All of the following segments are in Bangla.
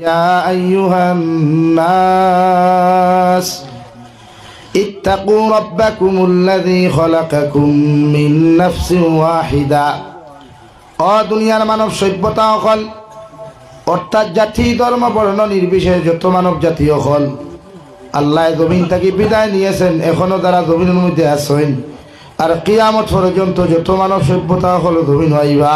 يا أيها الناس اتقوا ربكم الذي خلقكم من نفس واحدة অ দুনিয়ার মানব সভ্যতা অকল অর্থাৎ জাতি ধর্ম বর্ণ নির্বিশেষে যত মানব জাতি অকল আল্লাহ জমিন থেকে বিদায় নিয়েছেন এখনো তারা জমিনের মধ্যে আছেন আর কিয়ামত পর্যন্ত যত মানব সভ্যতা হল জমিন হইবা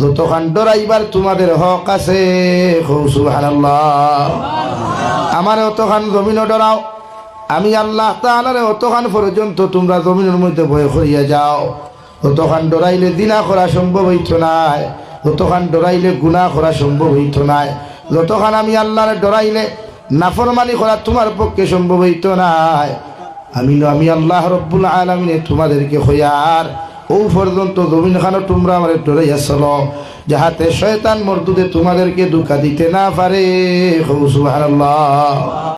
যতখান ডরাইবার তোমাদের হক আছে আমার অতখান জমিনও ডরাও, আমি আল্লাহ তাআলারে অতখান পর্যন্ত তোমরা জমিনের মধ্যে ভয় করিয়া যাও। অতখান ডরাইলে দিনা করা সম্ভব হইত নাই অতখান ডরাইলে গুণা করা সম্ভব হইত নাই, যতখান আমি আল্লাহরে ডরাইলে নাফরমানি করা তোমার পক্ষে সম্ভব হইত নাই, আমি আমি আল্লাহ রব্বুল আলমিনে তোমাদেরকে হইয়ার ও পর্যন্ত জমিন খানো তোমরা আমার ডরাইয়া চলো যাহাতে শয়তান মর্দুদে তোমাদেরকে দুঃখা দিতে না পারে।